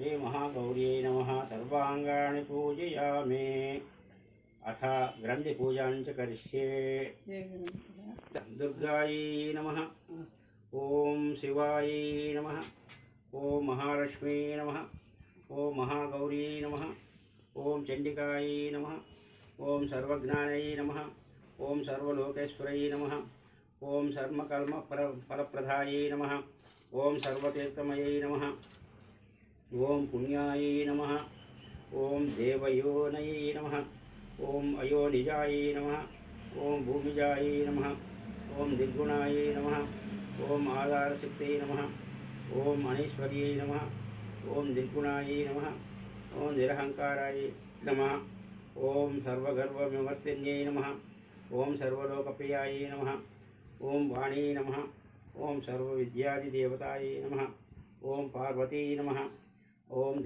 श्रीमहागौर्यै नमः सर्वाङ्गाणि पूजयामि अथ ग्रन्थिपूजां च करिष्ये दुर्गायै नमः ॐ शिवायै नमः ॐ महालक्ष्मी नमः ॐ महागौरी नमः ॐ चण्डिकायै नमः ॐ सर्वज्ञानै नमः ॐ सर्वलोकेश्वरै नमः ॐ सर्वकर्मफल फलप्रदायै नमः ॐ सर्वतीर्थमयै नमः ఓం పుణ్యాయ నమ ఓం దేవయోనయ నమ ఓం అయోనిజాయ నమ ఓం భూమిజాయ నమ ఓం దిగ్గుణాయ నమ ఓం ఆధారశక్తే నమ ఓం అనైశ్వర్యై నమ ఓం దిగ్గుణాయ నమ ఓం నిరహంకారాయ నమ ఓం సర్వగర్వవిమర్శన్యై నమ ఓం సర్వలోకప్రియాయ నమ ఓం వాణీ నమ ఓం సర్వవిద్యాదిదేవతాయ నమ ఓం పార్వతీ నమ ॐ